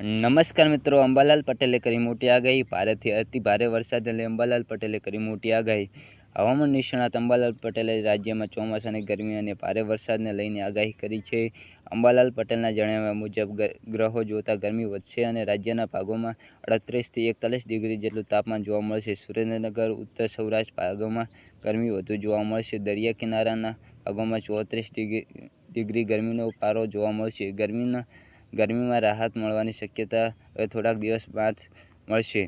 નમસ્કાર મિત્રો, અંબાલાલ પટેલે કરી મોટી આગાહી. ભારેથી અતિ ભારે વરસાદ એટલે અંબાલાલ પટેલે કરી મોટી આગાહી. હવામાન નિષ્ણાત અંબાલાલ પટેલે રાજ્યમાં ચોમાસાની ગરમી અને ભારે વરસાદને લઈને આગાહી કરી છે. અંબાલાલ પટેલના જણાવ્યા મુજબ ગ્રહો જોતા ગરમી વધશે અને રાજ્યના ભાગોમાં અડત્રીસથી એકતાલીસ ડિગ્રી જેટલું તાપમાન જોવા મળશે. સુરેન્દ્રનગર, ઉત્તર સૌરાષ્ટ્ર ભાગોમાં ગરમી વધુ જોવા મળશે. દરિયા કિનારાના ભાગોમાં ચોત્રીસ ડિગ્રી ડિગ્રી ગરમીનો પારો જોવા મળશે. ગરમીના ગરમીમાં રાહત મળવાની શક્યતા હવે થોડાક દિવસ બાદ મળશે.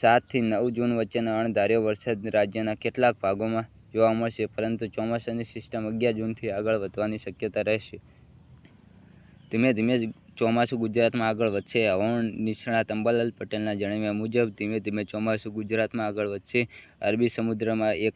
સાતથી નવ જૂન વચ્ચેનો અણધાર્યો વરસાદ રાજ્યના કેટલાક ભાગોમાં જોવા મળશે, પરંતુ ચોમાસાની સિસ્ટમ અગિયાર જૂનથી આગળ વધવાની શક્યતા રહેશે. ધીમે ધીમે ચોમાસું ગુજરાતમાં આગળ વધશે. હવામાન નિષ્ણાત અંબાલાલ પટેલના જણાવ્યા મુજબ, ધીમે ધીમે ચોમાસું ગુજરાતમાં આગળ વધશે. અરબી સમુદ્રમાં એક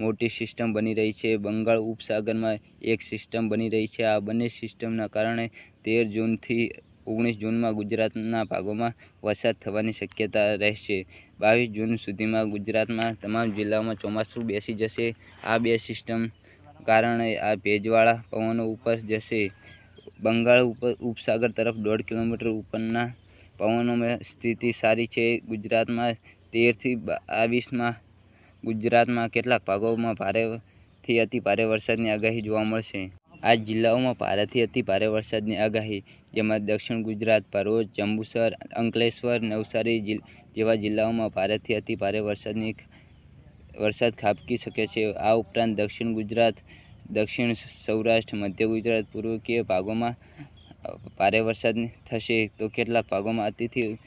મોટી સિસ્ટમ બની રહી છે. બંગાળ ઉપસાગરમાં એક સિસ્ટમ બની રહી છે. આ બંને સિસ્ટમના કારણે તેર જૂનથી ઓગણીસ જૂનમાં ગુજરાતના ભાગોમાં વરસાદ થવાની શક્યતા રહેશે. બાવીસ જૂન સુધીમાં ગુજરાતમાં તમામ જિલ્લાઓમાં ચોમાસું બેસી જશે. આ બે સિસ્ટમ કારણે આ ભેજવાળા પવનો ઉપર જશે. બંગાળ ઉપર ઉપસાગર તરફ દોઢ કિલોમીટર ઉપરના પવનોમાં સ્થિતિ સારી છે. ગુજરાતમાં તેરથી બાવીસમાં ગુજરાતમાં કેટલાક ભાગોમાં ભારેથી અતિ ભારે વરસાદની આગાહી જોવા મળશે. આ જિલ્લાઓમાં ભારેથી અતિ ભારે વરસાદની આગાહી, જેમાં દક્ષિણ ગુજરાત, ભરૂચ, જંબુસર, અંકલેશ્વર, નવસારી જેવા જિલ્લાઓમાં ભારેથી અતિ ભારે વરસાદની વરસાદ ખાબકી શકે છે. આ ઉપરાંત દક્ષિણ ગુજરાત, દક્ષિણ સૌરાષ્ટ્ર, મધ્ય ગુજરાત પૂર્વકીય ભાગોમાં ભારે વરસાદ થશે. તો કેટલાક ભાગોમાં અતિથી,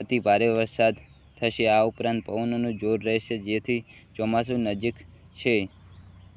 અતિ ભારે વરસાદ થશે. આ ઉપરાંત પવનોનું જોર રહેશે જેથી ચોમાસું નજીક છે.